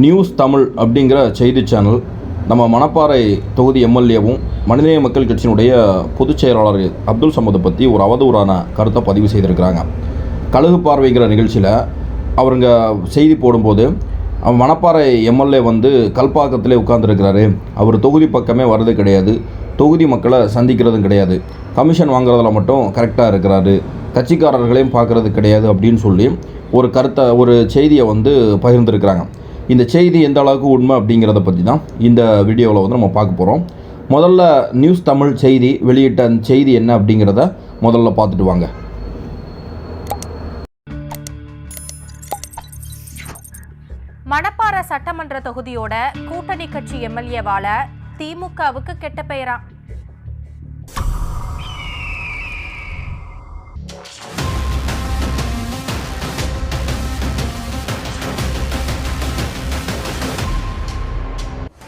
News Tamil அப்படிங்கிற செய்தி channel நம்ம மணப்பாறை தொகுதி எம்எல்ஏவும் மனிதநேய மக்கள் கட்சியினுடைய பொதுச் செயலாளர் அப்துல் சமதை பற்றி ஒரு அவதூறான கருத்தை பதிவு செய்திருக்கிறாங்க. கழுகு பார்வைங்கிற நிகழ்ச்சியில் அவருங்க செய்தி போடும்போது அவன் மணப்பாறை எம்எல்ஏ வந்து கல்பாக்கத்திலே உட்கார்ந்துருக்கிறாரு. அவர் தொகுதி பக்கமே வர்றது கிடையாது. தொகுதி மக்களை சந்திக்கிறதும் கிடையாது. கமிஷன் வாங்குறதுல மட்டும் கரெக்டாக இருக்கிறாரு. கட்சிக்காரர்களையும் பார்க்குறது கிடையாது அப்படின்னு சொல்லி ஒரு கருத்தை ஒரு செய்தியை வந்து பகிர்ந்திருக்கிறாங்க. இந்த செய்தி எந்த அளவுக்கு உண்மை அப்படிங்கிறத பற்றி தான் இந்த வீடியோவில் வந்து நம்ம பார்க்க போகிறோம் முதல்ல நியூஸ் தமிழ் செய்தி வெளியிட்ட அந்த செய்தி என்ன அப்படிங்கிறத முதல்ல பார்த்துட்டு வாங்க. மணப்பாறை சட்டமன்ற தொகுதியோட கூட்டணி கட்சி எம்எல்ஏவால திமுகவுக்கு கெட்ட பெயரான்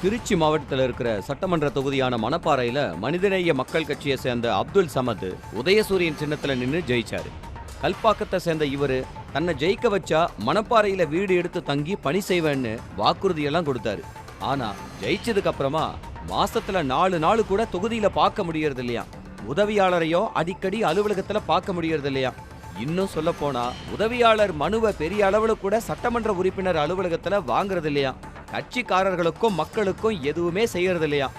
திருச்சி மாவட்டத்தில் இருக்கிற சட்டமன்ற தொகுதியான மணப்பாறையில் மனிதநேய மக்கள் கட்சியை சேர்ந்த அப்துல் சமத் உதயசூரியன் சின்னத்தில் நின்று ஜெயிச்சாரு. கல்பாக்கத்தை சேர்ந்த இவர் தன்னை ஜெயிக்க வச்சா மணப்பாறையில் வீடு எடுத்து தங்கி பணி செய்வேன்னு வாக்குறுதியெல்லாம் கொடுத்தாரு. ஆனா ஜெயிச்சதுக்கு அப்புறமா மாசத்துல நாலு நாள் கூட தொகுதியில பார்க்க முடியறது இல்லையா? உதவியாளரையோ அடிக்கடி அலுவலகத்துல பார்க்க முடியறது இல்லையா? இன்னும் சொல்ல போனா உதவியாளர் மனுவை பெரிய அளவுல கூட சட்டமன்ற உறுப்பினர் அலுவலகத்துல வாங்குறது இல்லையா? கட்சிக்காரர்களுக்கும் மக்களுக்கும் எதுவுமே செய்யறது இல்லையா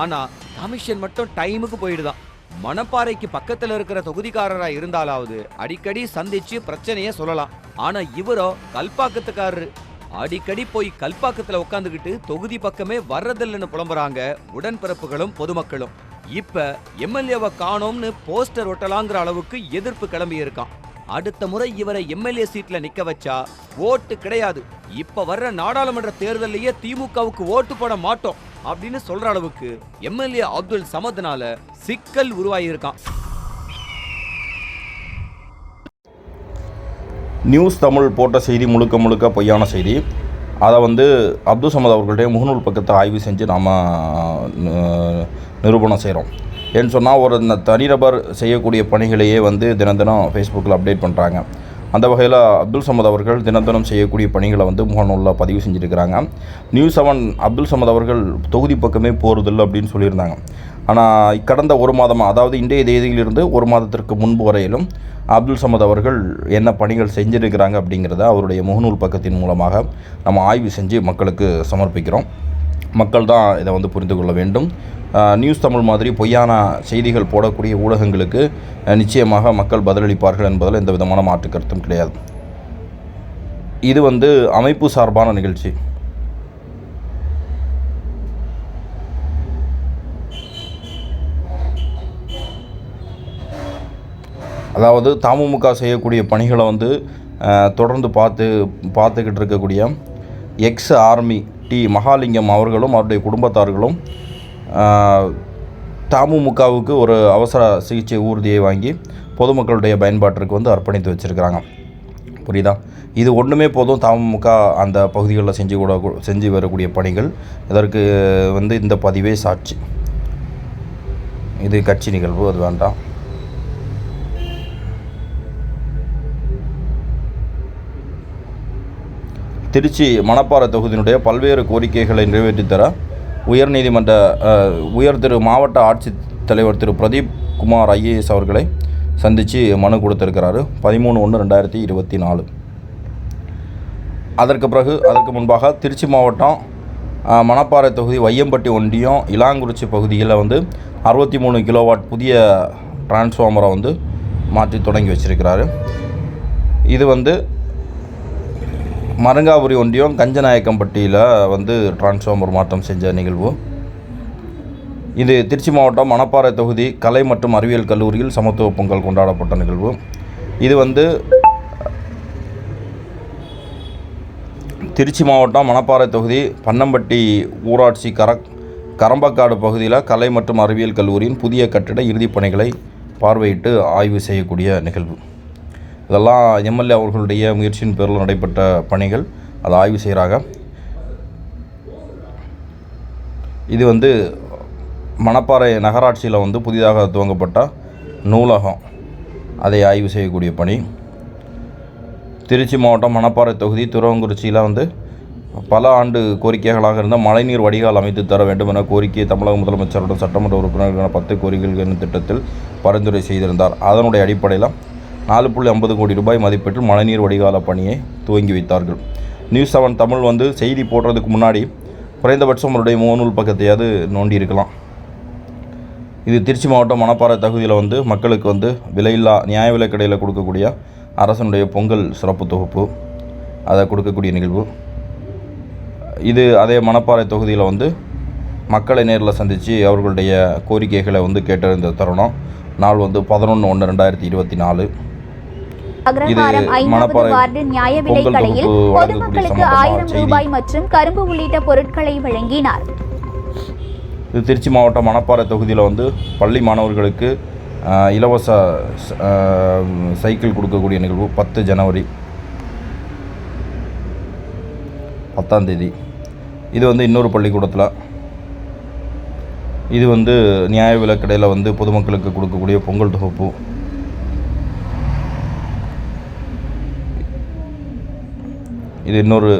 ஆனா கமிஷன் மட்டும் டைமுக்கு போயிடுதான். மணப்பாறைக்கு பக்கத்துல இருக்கிற தொகுதிக்காரரா இருந்தாலாவது அடிக்கடி சந்திச்சு பிரச்சனைய சொல்லலாம். ஆனா இவரோ கல்பாக்கத்துக்காரரு. அடிக்கடி போய் கல்பாக்கத்துல உட்காந்துக்கிட்டு தொகுதி பக்கமே வர்றதில்லைன்னு புலம்புறாங்க உடன்பிறப்புகளும் பொதுமக்களும். இப்ப எம்எல்ஏவை காணோம்னு போஸ்டர் ஒட்டலாங்கிற அளவுக்கு எதிர்ப்பு கிளம்பி இருக்கான் அடுத்த முறை இவரை எம்எல்ஏ சீட்ல நிக்க வச்சா ஓட்டு கிடையாது. இப்ப வர்ற நாடாளுமன்ற தேர்தலையே திமுகவுக்கு ஓட்டு போட மாட்டோம் அப்படின்னு சொல்ற அளவுக்கு எம்எல்ஏ அப்துல் சமத்னால சிக்கல் உருவாகியிருக்கான் நியூஸ் தமிழ் போட்ட செய்தி முழுக்க முழுக்க பொய்யான செய்தி. அதை வந்து அப்துல் சமத் அவர்களுடைய முகநூல் பக்கத்தை ஆய்வு செஞ்சு நாம் நிரூபணம் செய்கிறோம் ஏன்னு சொன்னால் ஒரு இந்த தனிநபர் செய்யக்கூடிய பணிகளையே வந்து தினம் தினம் ஃபேஸ்புக்கில் அப்டேட் பண்ணுறாங்க அந்த வகையில் அப்துல் சமத் அவர்கள் தினம் செய்யக்கூடிய பணிகளை வந்து முகநூலில் பதிவு செஞ்சுருக்கிறாங்க. நியூஸ் செவன் அப்துல் சமத் அவர்கள் தொகுதி பக்கமே போகிறதில்ல அப்படின்னு சொல்லியிருந்தாங்க. ஆனால் கடந்த ஒரு மாதமாக அதாவது இன்றைய தேதியிலிருந்து ஒரு மாதத்திற்கு முன்பு வரையிலும் அப்துல் சமத் அவர்கள் என்ன பணிகள் செஞ்சுருக்கிறாங்க அப்படிங்கிறத அவருடைய முகநூல் பக்கத்தின் மூலமாக நம்ம ஆய்வு செஞ்சு மக்களுக்கு சமர்ப்பிக்கிறோம். மக்கள் தான் இதை வந்து புரிந்து கொள்ள வேண்டும். நியூஸ் தமிழ் மாதிரி பொய்யான செய்திகள் போடக்கூடிய ஊடகங்களுக்கு நிச்சயமாக மக்கள் பதிலளிப்பார்கள் என்பதில் எந்த விதமான மாற்று கருத்தும் கிடையாது. இது வந்து அமைப்பு சார்பான நிகழ்ச்சி. அதாவது தமுமுக செய்யக்கூடிய பணிகளை வந்து தொடர்ந்து பார்த்து பார்த்துக்கிட்டு இருக்கக்கூடிய எக்ஸ் ஆர்மி டி மகாலிங்கம் அவர்களும் அவருடைய குடும்பத்தார்களும் தமுமுகவுக்கு ஒரு அவசர சிகிச்சை ஊர்தியை வாங்கி பொதுமக்களுடைய பயன்பாட்டிற்கு வந்து அர்ப்பணித்து வச்சுருக்கிறாங்க. புரியுதா? இது ஒன்றுமே போதும் தமுமுக அந்த பகுதிகளில் செஞ்சு கூட செஞ்சு வரக்கூடிய பணிகள். இதற்கு வந்து இந்த பதிவே சாட்சி. இது கட்சி நிகழ்வு அது வேண்டாம். திருச்சி மணப்பாறை தொகுதியினுடைய பல்வேறு கோரிக்கைகளை நிறைவேற்றித் தர உயர்நீதிமன்ற உயர் திரு மாவட்ட ஆட்சித்தலைவர் திரு பிரதீப் குமார் ஐஏஎஸ் அவர்களை சந்தித்து மனு கொடுத்திருக்கிறாரு. பதிமூணு ஒன்று ரெண்டாயிரத்தி இருபத்தி நாலு. அதற்கு பிறகு அதற்கு முன்பாக திருச்சி மாவட்டம் மணப்பாறை தொகுதி வையம்பட்டி ஒன்றியம் இளாங்குறிச்சி பகுதியில் வந்து அறுபத்தி மூணு கிலோவாட் புதிய டிரான்ஸ்ஃபார்மரை வந்து மாற்றி தொடங்கி வச்சிருக்கிறாரு. இது வந்து மரங்காபுரி ஒன்றியம் கஞ்சநாயக்கம்பட்டியில் வந்து டிரான்ஸ்ஃபார்மர் மாற்றம் செஞ்ச நிகழ்வு. இது திருச்சி மாவட்டம் மணப்பாறை தொகுதி கலை மற்றும் அறிவியல் கல்லூரியில் சமத்துவ பொங்கல் கொண்டாடப்பட்ட நிகழ்வு. இது வந்து திருச்சி மாவட்டம் மணப்பாறை தொகுதி பன்னம்பட்டி ஊராட்சி கர கரம்பக்காடு பகுதியில் கலை மற்றும் அறிவியல் கல்லூரியின் புதிய கட்டிட இறுதிப் பணிகளை பார்வையிட்டு ஆய்வு செய்யக்கூடிய நிகழ்வு. இதெல்லாம் எம்எல்ஏ அவர்களுடைய முயற்சியின் பேரில் நடைபெற்ற பணிகள். அதை ஆய்வு செய்கிறாங்க. இது வந்து மணப்பாறை நகராட்சியில் வந்து புதிதாக துவங்கப்பட்ட நூலகம். அதை ஆய்வு செய்யக்கூடிய பணி. திருச்சி மாவட்டம் மணப்பாறை தொகுதி துறவங்குறிச்சியில் வந்து பல ஆண்டு கோரிக்கைகளாக இருந்த மழைநீர் வடிகால் அமைத்து தர வேண்டும் என கோரிக்கையை தமிழக முதலமைச்சருடன் சட்டமன்ற உறுப்பினர்களான பத்து கோரிக்கைகள் என்னும் திட்டத்தில் பரிந்துரை செய்திருந்தார். அதனுடைய அடிப்படையில் நாலு புள்ளி ஐம்பது கோடி ரூபாய் மதிப்பீட்டில் மழைநீர் வடிகால பணியை துவங்கி வைத்தார்கள். நியூஸ் செவன் தமிழ் வந்து செய்தி போடுறதுக்கு முன்னாடி குறைந்தபட்சம் அவருடைய முகநூல் பக்கத்தையாவது நோண்டி இருக்கலாம். இது திருச்சி மாவட்டம் மணப்பாறை தகுதியில் வந்து மக்களுக்கு வந்து விலையில்லா நியாய விலைக்கடையில் கொடுக்கக்கூடிய அரசனுடைய பொங்கல் சிறப்பு தொகுப்பு. அதை கொடுக்கக்கூடிய நிகழ்வு. இது அதே மணப்பாறை தொகுதியில் வந்து மக்களை நேரில் சந்தித்து அவர்களுடைய கோரிக்கைகளை வந்து கேட்டறிந்த தருணம். நாள் வந்து பதினொன்று ஒன்று ரெண்டாயிரத்தி இருபத்தி நாலு. அக்ரஹாரம் ஐந்தாவது மணப்பாறை வார்டு நியாய விலைக் பொங்கல் கடையில் தொகுப்பு வழங்கக்கூடிய பொதுமக்களுக்கு சம்பந்தமான ஆயிரம் செய்தி. ரூபாய் மற்றும் கரும்பு உள்ளிட்ட பொருட்களை வழங்கினார். இது திருச்சி மாவட்டம் மணப்பாறை தொகுதியில் வந்து பள்ளி மாணவர்களுக்கு இலவச சைக்கிள் கொடுக்கக்கூடிய நிகழ்வு பத்து ஜனவரி பத்தாம் தேதி. இது வந்து இன்னொரு பள்ளிக்கூடத்தில். இது வந்து நியாய விலைக் கடையில் வந்து பொதுமக்களுக்கு கொடுக்கக்கூடிய பொங்கல் தொகுப்பு. இது இன்னொரு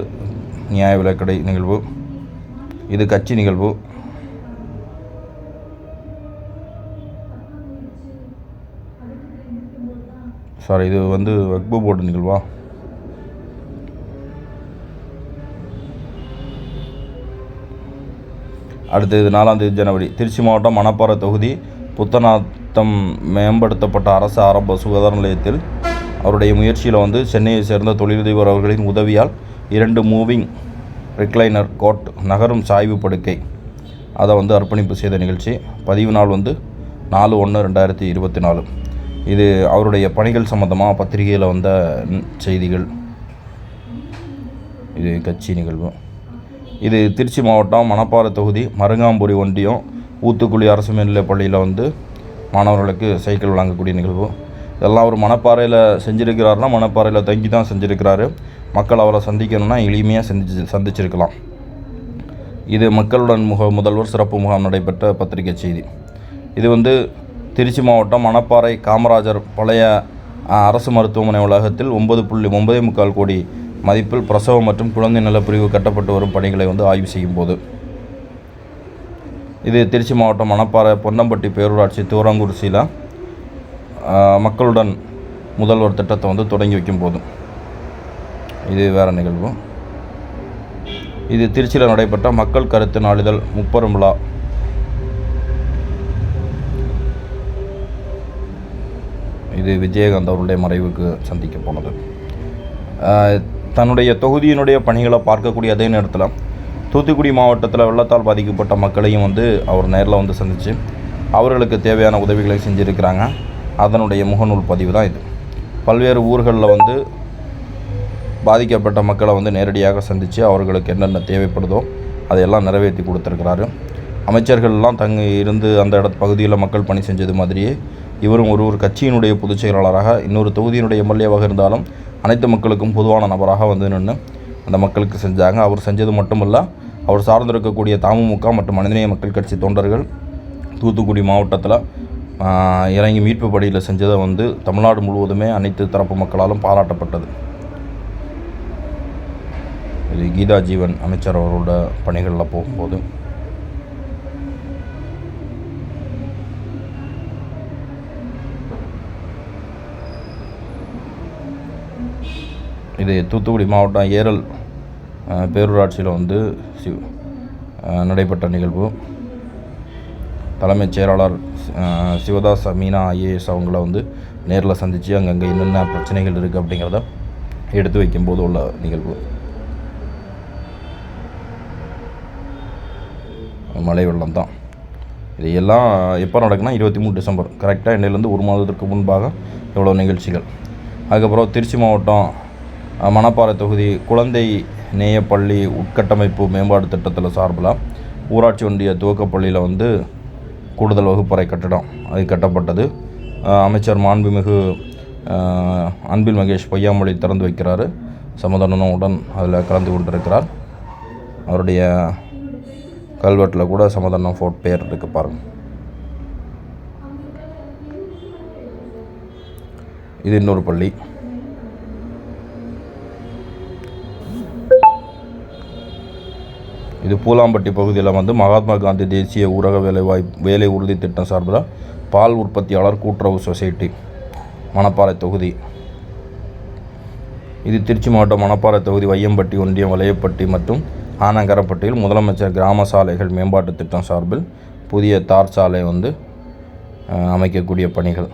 நியாய விலைக்கடை நிகழ்வு. இது கட்சி நிகழ்வு. சாரி இது வந்து வக்பு போர்டு நிகழ்வா? அடுத்தது நாலாம் தேதி ஜனவரி. திருச்சி மாவட்டம் மணப்பாறை தொகுதி புத்தநாத்தம் மேம்படுத்தப்பட்ட அரசு ஆரம்ப சுகாதார நிலையத்தில் அவருடைய முயற்சியில் வந்து சென்னையை சேர்ந்த தொழிலதிபர் அவர்களின் உதவியால் இரண்டு மூவிங் ரிக்ளைனர் கோட் நகரும் சாய்வு படுக்கை. அதை வந்து அர்ப்பணிப்பு செய்த நிகழ்ச்சி. பதிவு நாள் வந்து நாலு ஒன்று ரெண்டாயிரத்தி இருபத்தி நாலு. இது அவருடைய பணிகள் சம்மந்தமாக பத்திரிகையில் வந்த செய்திகள். இது கட்சி நிகழ்வு. இது திருச்சி மாவட்டம் மணப்பாறை தொகுதி மருங்காம்புரி ஒன்றியம். ஊத்துக்குழி அரசு மேல்நிலைப் பள்ளியில் வந்து மாணவர்களுக்கு சைக்கிள் வழங்கக்கூடிய நிகழ்வு. இதெல்லாம் அவர் மணப்பாறையில் செஞ்சிருக்கிறாருன்னா மணப்பாறையில் தங்கி தான் செஞ்சுருக்கிறாரு. மக்கள் அவரை சந்திக்கணும்னா எளிமையாக சந்திச்சு சந்திச்சிருக்கலாம். இது மக்களுடன் முக முதல்வர் சிறப்பு முகாம் நடைபெற்ற பத்திரிகை செய்தி. இது வந்து திருச்சி மாவட்டம் மணப்பாறை காமராஜர் பழைய அரசு மருத்துவமனை உலகத்தில் ஒன்பது புள்ளி ஒன்பதே முக்கால் கோடி மதிப்பில் பிரசவம் மற்றும் குழந்தை நிலப்பிரிவு கட்டப்பட்டு வரும் பணிகளை வந்து ஆய்வு செய்யும் போது. இது திருச்சி மாவட்டம் மணப்பாறை பொன்னம்பட்டி பேரூராட்சி தூரங்குறிச்சியில் அ, மக்களுடன் முதல்வர் திட்டத்தை வந்து தொடங்கி வைக்கும் போதும். இது வேறு நிகழ்வு. இது திருச்சியில் நடைபெற்ற மக்கள் கருத்து நாளிதழ் முப்பெரும் விழா. இது விஜயகாந்த் அவருடைய மறைவுக்கு சந்திக்க போனது. தன்னுடைய தொகுதியினுடைய பணிகளை பார்க்கக்கூடிய அதே நேரத்தில் தூத்துக்குடி மாவட்டத்தில் வெள்ளத்தால் பாதிக்கப்பட்ட மக்களையும் வந்து அவர் நேரில் வந்து சந்தித்து அவர்களுக்கு தேவையான உதவிகளை செஞ்சுருக்கிறாங்க. அதனுடைய முகநூல் பதிவு தான் இது. பல்வேறு ஊர்களில் வந்து பாதிக்கப்பட்ட மக்களை வந்து நேரடியாக சந்தித்து அவர்களுக்கு என்னென்ன தேவைப்படுதோ அதையெல்லாம் நிறைவேற்றி கொடுத்துருக்கிறாரு. அமைச்சர்கள்லாம் தங்கி இருந்து அந்த இட பகுதியில் மக்கள் பணி செஞ்சது மாதிரியே இவரும் ஒரு ஒரு கட்சியினுடைய பொதுச் செயலாளராக இன்னொரு தொகுதியினுடைய எம்எல்ஏவாக இருந்தாலும் அனைத்து மக்களுக்கும் பொதுவான நபராக வந்து நின்று அந்த மக்களுக்கு செஞ்சாங்க. அவர் செஞ்சது மட்டுமல்ல அவர் சார்ந்திருக்கக்கூடிய தமுமுக மற்றும் மனிதநேய மக்கள் கட்சி தொண்டர்கள் தூத்துக்குடி மாவட்டத்தில் இறங்கி மீட்பு பணியில் செஞ்சதை வந்து தமிழ்நாடு முழுவதுமே அனைத்து தரப்பு மக்களாலும் பாராட்டப்பட்டது. இது கீதா ஜீவன் அமைச்சர் அவரோட பணிகளில் போகும்போது. இது தூத்துக்குடி மாவட்டம் ஏரல் பேரூராட்சியில் வந்து சிவ் நடைபெற்ற நிகழ்வு. தலைமைச் செயலாளர் சிவதாஸ் மீனா ஐஏஎஸ் அவங்கள வந்து நேரில் சந்தித்து அங்கங்கே என்னென்ன பிரச்சனைகள் இருக்குது அப்படிங்கிறத எடுத்து வைக்கும்போது உள்ள நிகழ்வு. மழை வெள்ளம் தான். இது எல்லாம் எப்போ நடக்குன்னா இருபத்தி மூணு டிசம்பர். கரெக்டாக இன்னையிலேருந்து ஒரு மாதத்திற்கு முன்பாக இவ்வளோ நிகழ்ச்சிகள். அதுக்கப்புறம் திருச்சி மாவட்டம் மணப்பாறை தொகுதி குழந்தை நேயப்பள்ளி உட்கட்டமைப்பு மேம்பாடு திட்டத்தில் சார்பில் ஊராட்சி ஒன்றிய துவக்கப்பள்ளியில் வந்து கூடுதல் வகுப்பறை கட்டடம். அது கட்டப்பட்டது. அமைச்சர் மாண்புமிகு அன்பில் மகேஷ் பொய்யாமொழி திறந்து வைக்கிறார். சமதனனுடன் அதில் கலந்து கொண்டிருக்கிறார். அவருடைய கல்வெட்டில் கூட சமதனம் ஃபோர்ட் பேர் இருக்கு பாருங்க. இது இன்னொரு பள்ளி. இது பூலாம்பட்டி பகுதியில் வந்து மகாத்மா காந்தி தேசிய ஊரக வேலைவாய் வேலை உறுதி திட்டம் சார்பில் பால் உற்பத்தியாளர் கூட்டுறவு சொசைட்டி மணப்பாறை தொகுதி. இது திருச்சி மாவட்டம் மணப்பாறை தொகுதி வையம்பட்டி ஒன்றியம் வலையப்பட்டி மற்றும் ஆனங்கரப்பட்டியில் முதலமைச்சர் கிராம சாலைகள் மேம்பாட்டு திட்டம் சார்பில் புதிய தார் சாலை வந்து அமைக்கக்கூடிய பணிகள்.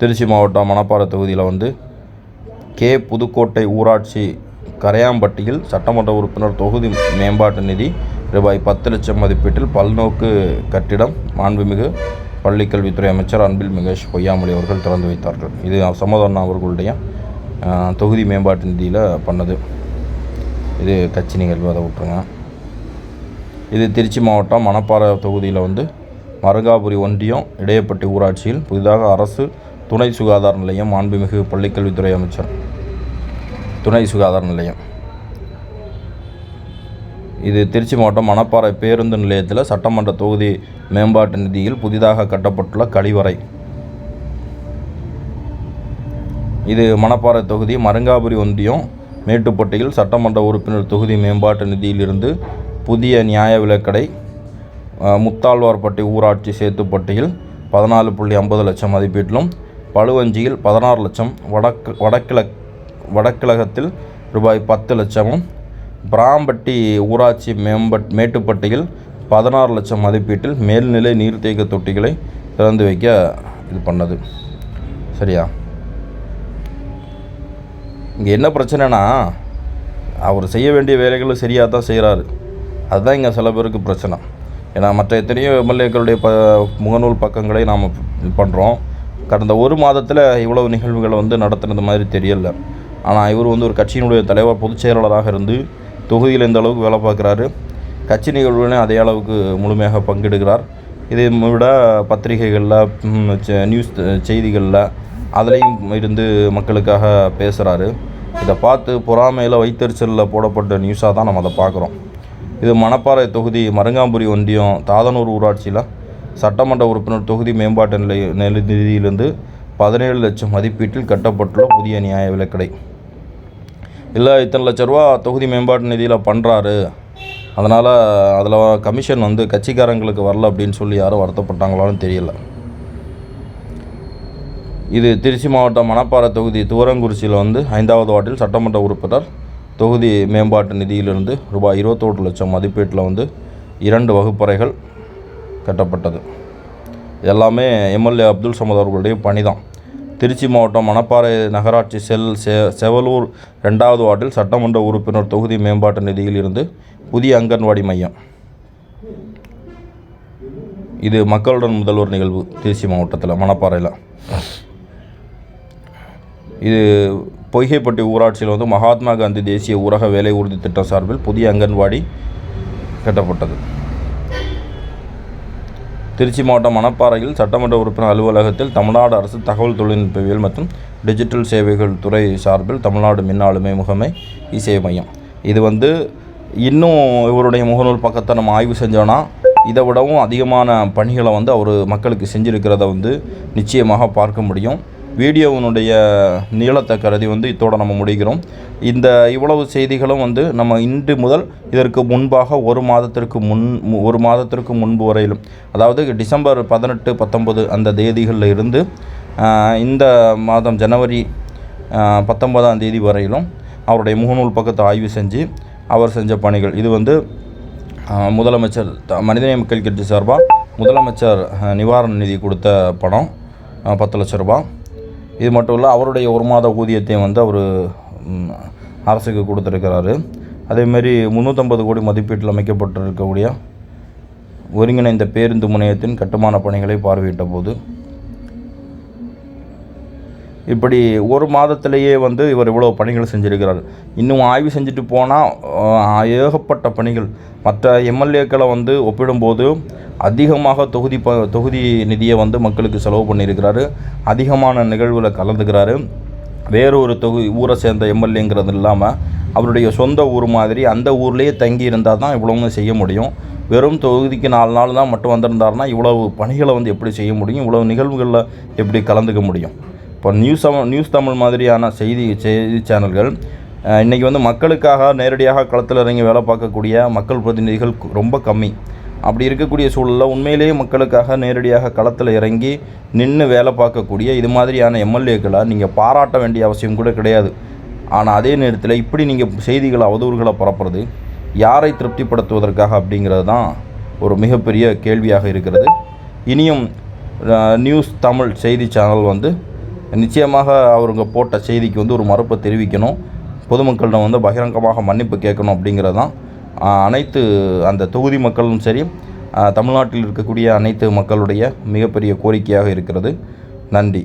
திருச்சி மாவட்டம் மணப்பாறை தொகுதியில் வந்து கே புதுக்கோட்டை ஊராட்சி கரையாம்பட்டியில் சட்டமன்ற உறுப்பினர் தொகுதி மேம்பாட்டு நிதி ரூபாய் பத்து லட்சம் மதிப்பீட்டில் பல்நோக்கு கட்டிடம் மாண்புமிகு பள்ளிக்கல்வித்துறை அமைச்சர் அன்பில் மகேஷ் பொய்யாமொழி அவர்கள் திறந்து வைத்தார்கள். இது சமதண்ணா அவர்களுடைய தொகுதி மேம்பாட்டு நிதியில் பண்ணது. இது கட்சி நிகழ்வு அதை விட்டுருங்க. இது திருச்சி மாவட்டம் மணப்பாறை தொகுதியில் வந்து மருங்காபுரி ஒன்றியம் இடையப்பட்டி ஊராட்சியில் புதிதாக அரசு துணை சுகாதார நிலையம் மாண்புமிகு பள்ளிக்கல்வித்துறை அமைச்சர் துணை சுகாதார நிலையம். இது திருச்சி மாவட்டம் மணப்பாறை பேருந்து நிலையத்தில் சட்டமன்ற தொகுதி மேம்பாட்டு நிதியில் புதிதாக கட்டப்பட்டுள்ள கழிவறை. இது மணப்பாறை தொகுதி மருங்காபுரி ஒன்றியம் மேட்டுப்பட்டியில் சட்டமன்ற உறுப்பினர் தொகுதி மேம்பாட்டு நிதியிலிருந்து புதிய நியாய விலக்கடை முத்தாழ்வார்பட்டி ஊராட்சி சேத்துப்பட்டியில் பதினாலு புள்ளி ஐம்பது லட்சம் மதிப்பீட்டிலும் பழுவஞ்சியில் பதினாறு லட்சம் வடக்கு வடகிழக்கு வடகிழகத்தில் ரூபாய் பத்து லட்சமும் பிராம்பட்டி ஊராட்சி மேம்பட் மேட்டுப்பட்டியில் பதினாறு லட்சம் மதிப்பீட்டில் மேல்நிலை நீர்த்தேக்க தொட்டிகளை திறந்து வைக்க இது பண்ணது. சரியா? இங்கே என்ன பிரச்சனைனா அவர் செய்ய வேண்டிய வேலைகளை சரியாக தான் செய்கிறாரு அதுதான் இங்கே சில பேருக்கு பிரச்சனை. ஏன்னா மற்ற எத்தனையோ எம்எல்ஏக்களுடைய ப முகநூல் பக்கங்களை நாம் பண்ணுறோம் கடந்த ஒரு மாதத்தில் இவ்வளவு நிகழ்வுகளை வந்து நடத்துனது மாதிரி தெரியலை. ஆனால் இவர் வந்து ஒரு கட்சியினுடைய தலைவர் பொதுச் செயலாளராக இருந்து தொகுதியில் இந்த அளவுக்கு வேலை பார்க்குறாரு. கட்சி நிகழ்வுகளையும் அதே அளவுக்கு முழுமையாக பங்கெடுக்கிறார். இதை விட பத்திரிகைகளில் நியூஸ் செய்திகளில் அதுலேயும் இருந்து மக்களுக்காக பேசுகிறாரு இதை பார்த்து பொறாமையில் வைத்தறிச்சலில் போடப்பட்ட நியூஸாக தான் நம்ம அதை பார்க்குறோம். இது மணப்பாறை தொகுதி மருங்காம்புரி ஒன்றியம் தாதனூர் ஊராட்சியில் சட்டமன்ற உறுப்பினர் தொகுதி மேம்பாட்டு நிலை நில நிதியிலிருந்து பதினேழு லட்சம் மதிப்பீட்டில் கட்டப்பட்டுள்ள புதிய நியாய விலைக்கடை. இல்லை இத்தனை லட்ச ரூபா தொகுதி மேம்பாட்டு நிதியில் பண்ணுறாரு அதனால் அதில் கமிஷன் வந்து கட்சிக்காரங்களுக்கு வரல அப்படின்னு சொல்லி யாரும் வருத்தப்பட்டாங்களான்னு தெரியல. இது திருச்சி மாவட்டம் மணப்பாறை தொகுதி துவரங்குறிச்சியில் வந்து ஐந்தாவது வார்டில் சட்டமன்ற உறுப்பினர் தொகுதி மேம்பாட்டு நிதியிலிருந்து ரூபாய் இருபத்தோரு லட்சம் மதிப்பீட்டில் வந்து இரண்டு வகுப்பறைகள் கட்டப்பட்டது. எல்லாமே எம்எல்ஏ அப்துல் சமத் அவர்களுடைய பணி தான் திருச்சி மாவட்டம் மணப்பாறை நகராட்சி செல் செ செவலூர் ரெண்டாவது வார்டில் சட்டமன்ற உறுப்பினர் தொகுதி மேம்பாட்டு நிதியில் இருந்து புதிய அங்கன்வாடி மையம். இது மக்களுடன் முதல்வர் நிகழ்வு திருச்சி மாவட்டத்தில் மணப்பாறையில். இது பொய்கைப்பட்டி ஊராட்சியில் வந்து மகாத்மா காந்தி தேசிய ஊரக வேலை உறுதி திட்டம் சார்பில் புதிய அங்கன்வாடி கட்டப்பட்டது. திருச்சி மாவட்டம் மணப்பாறையில் சட்டமன்ற உறுப்பினர் அலுவலகத்தில் தமிழ்நாடு அரசு தகவல் தொழில்நுட்பவியல் மற்றும் டிஜிட்டல் சேவைகள் துறை சார்பில் தமிழ்நாடு மின் ஆளுமை முகமை இசேவை மையம். இது வந்து இன்னும் இவருடைய முகநூல் பக்கத்தை நம்ம ஆய்வு செஞ்சோன்னா இதை விடவும் அதிகமான பணிகளை வந்து அவர் மக்களுக்கு செஞ்சுருக்கிறத வந்து நிச்சயமாக பார்க்க முடியும். வீடியோவினுடைய நீளத்தை கருதி வந்து இத்தோட நம்ம முடிக்கிறோம். இந்த இவ்வளவு செய்திகளும் வந்து நம்ம இன்று முதல் இதற்கு முன்பாக ஒரு மாதத்திற்கு முன் ஒரு மாதத்திற்கு முன்பு வரையிலும் அதாவது டிசம்பர் பதினெட்டு பத்தொன்பது அந்த தேதிகளில் இருந்து இந்த மாதம் ஜனவரி பத்தொன்பதாம் தேதி வரையிலும் அவருடைய முகநூல் பக்கத்தை ஆய்வு செஞ்சு அவர் செஞ்ச பணிகள். இது வந்து முதலமைச்சர் த- மனிதநேய மக்கள் கட்சி சார்பாக முதலமைச்சர் நிவாரண நிதி கொடுத்த பணம் பத்து லட்ச ரூபாய். இது மட்டும் இல்லை அவருடைய ஒரு மாத ஊதியத்தையும் வந்து அவர் அரசுக்கு கொடுத்துருக்கிறாரு. அதேமாரி முந்நூற்றம்பது கோடி மதிப்பீட்டில் அமைக்கப்பட்டிருக்கக்கூடிய ஒருங்கிணைந்த பேருந்து முனையத்தின் கட்டுமான பணிகளை பார்வையிட்ட போது இப்படி ஒரு மாதத்திலேயே வந்து இவர் இவ்வளோ பணிகள் செஞ்சுருக்கிறார். இன்னும் ஆய்வு செஞ்சுட்டு போனால் ஏகப்பட்ட பணிகள். மற்ற எம்எல்ஏக்களை வந்து ஒப்பிடும்போது அதிகமாக தொகுதி ப தொகுதி நிதியை வந்து மக்களுக்கு செலவு பண்ணியிருக்கிறாரு. அதிகமான நிகழ்வில் கலந்துக்கிறாரு. வேறொரு தொகுதி ஊரை சேர்ந்த எம்எல்ஏங்கிறது இல்லாமல் அவருடைய சொந்த ஊர் மாதிரி அந்த ஊர்லேயே தங்கி இருந்தால் தான் இவ்வளவும் செய்ய முடியும். வெறும் தொகுதிக்கு நாலு நாள் தான் மட்டும் வந்திருந்தாருன்னா இவ்வளவு பணிகளை வந்து எப்படி செய்ய முடியும்? இவ்வளவு நிகழ்வுகளில் எப்படி கலந்துக்க முடியும்? இப்போ நியூஸ் நியூஸ் தமிழ் மாதிரியான செய்தி செய்தி சேனல்கள் இன்றைக்கி வந்து மக்களுக்காக நேரடியாக களத்தில் இறங்கி வேலை பார்க்கக்கூடிய மக்கள் பிரதிநிதிகள் ரொம்ப கம்மி. அப்படி இருக்கக்கூடிய சூழலில் உண்மையிலேயே மக்களுக்காக நேரடியாக களத்தில் இறங்கி நின்று வேலை பார்க்கக்கூடிய இது மாதிரியான எம்எல்ஏக்களை நீங்கள் பாராட்ட வேண்டிய அவசியம் கூட கிடையாது. ஆனால் அதே நேரத்தில் இப்படி நீங்கள் செய்திகளை அவதூறுகளை பரப்புறது யாரை திருப்திப்படுத்துவதற்காக அப்படிங்கிறது தான் ஒரு மிகப்பெரிய கேள்வியாக இருக்கிறது. இனியும் நியூஸ் தமிழ் செய்தி சேனல் வந்து நிச்சயமாக அவருங்க போட்ட செய்திக்கு வந்து ஒரு மறுப்பை தெரிவிக்கணும். பொதுமக்களிடம் வந்து பகிரங்கமாக மன்னிப்பு கேட்கணும் அப்படிங்கிறது தான் அனைத்து அந்த தொகுதி மக்களும் சரி தமிழ்நாட்டில் இருக்கக்கூடிய அனைத்து மக்களுடைய மிகப்பெரிய கோரிக்கையாக இருக்கிறது. நன்றி.